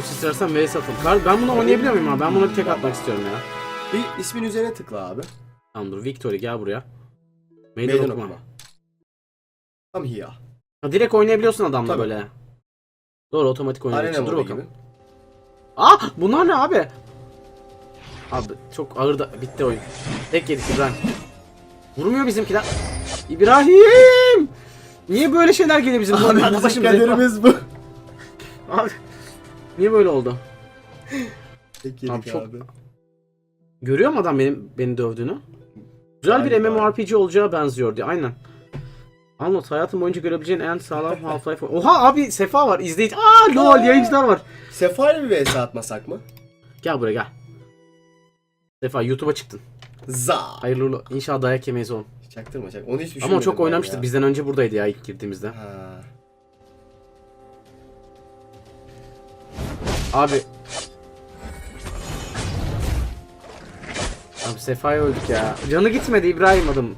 olsun istersen V'ye satın. Ben bunu oynayabiliyor muyum abi? Ben buna bir tek atmak istiyorum ya. Bir ismin üzerine tıkla abi. Tamam dur Victory gel buraya. Meydan, Meydan okuma. okuma. Tam hiya. Ha, direkt oynayabiliyorsun adamla Tabii. böyle. Doğru otomatik oynayabiliyorsun. Dur bakalım. gibi. Aa bunlar ne abi? Abi çok ağır da bitti oyun. Tek yedik İbrahim. Vurmuyor bizimkiler. İbrahim! Niye böyle şeyler geliyor bizim? Abi bizim kaderimiz bu. Abi. Niye böyle oldu? Tek yedik Abi çok- abi. Görüyor mu adam benim beni dövdüğünü? Güzel bir Galiba. MMORPG olacağı benziyor diye. Aynen. Anlat hayatım boyunca görebileceğin en sağlam Half-Life. Oha abi Sefa var izleyici. Aa lol yayıncılar var. Sefa ile bir vs atmasak mı? Gel buraya gel. Sefa YouTube'a çıktın. Za. Hayırlı uğurlu. İnşallah dayak yemeyiz oğlum. Çaktırma çak. Onu hiç Ama o düşünmedim çok ya. Bizden önce buradaydı ya ilk girdiğimizde. Ha. Abi. Abi Sefa'ya öldük ya. Canı gitmedi İbrahim adım.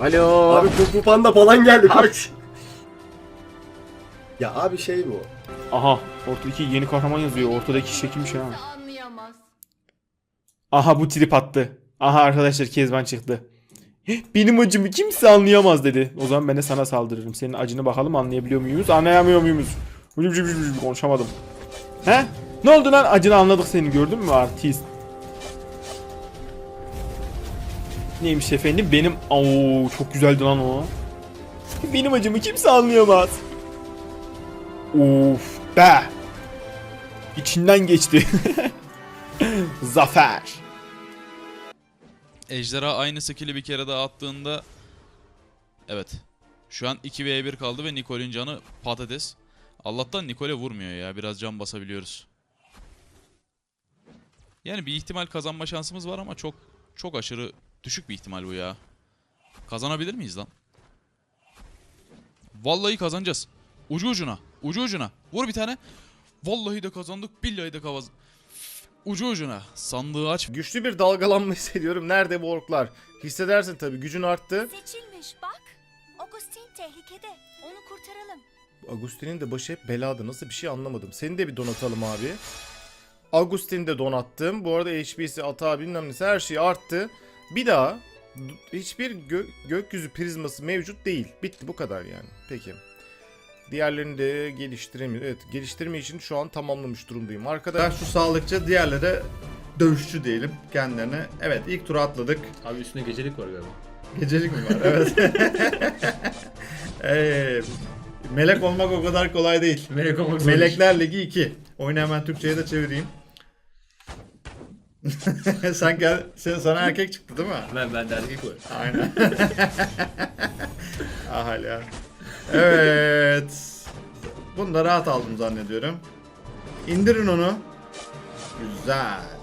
Alo. Abi Kung Fu Panda falan geldi kaç. Ya abi şey bu. Aha ortadaki yeni kahraman yazıyor. Ortadaki şekilmiş ha. anlayamaz. Aha bu trip attı. Aha arkadaşlar Kezban çıktı. Benim acımı kimse anlayamaz dedi. O zaman ben de sana saldırırım. Senin acını bakalım anlayabiliyor muyuz? Anlayamıyor muyuz? Konuşamadım. He? Ne oldu lan? Acını anladık seni gördün mü artist? Neymiş efendim? Benim... Oo çok güzeldi lan o. Benim acımı kimse anlayamaz. Of be. İçinden geçti. Zafer. Ejderha aynı skill'i bir kere daha attığında Evet. Şu an 2v1 kaldı ve Nicole'in canı patates. Allah'tan Nicole vurmuyor ya. Biraz can basabiliyoruz. Yani bir ihtimal kazanma şansımız var ama çok çok aşırı düşük bir ihtimal bu ya. Kazanabilir miyiz lan? Vallahi kazanacağız. Ucu ucuna. Ucu ucuna. Vur bir tane. Vallahi de kazandık. Billahi de kazandık. Ucu ucuna. Sandığı aç. Güçlü bir dalgalanma hissediyorum. Nerede bu orklar? Hissedersin tabii. Gücün arttı. Seçilmiş bak. Augustin tehlikede. Onu kurtaralım. Agustin'in de başı hep belada. Nasıl bir şey anlamadım. Seni de bir donatalım abi. Agustin'i de donattım. Bu arada HP'si, atağı bilmem nesi her şey arttı. Bir daha hiçbir gö- gökyüzü prizması mevcut değil. Bitti bu kadar yani. Peki. Diğerlerini de geliştiremiyor. Evet geliştirme için şu an tamamlamış durumdayım. Arkadaş Ben şu sağlıkçı, diğerleri dövüşçü diyelim kendilerine. Evet ilk tura atladık. Abi üstünde gecelik var galiba. Gecelik mi var? Evet. Ee, melek olmak o kadar kolay değil. Melek olmak zor. Melekler Ligi 2. Oyunu hemen Türkçe'ye de çevireyim. Sen gel, sen, sana erkek çıktı değil mi? Ben ben de erkek var. Aynen. ah hala. Evet. Bunu da rahat aldım zannediyorum. İndirin onu. Güzel.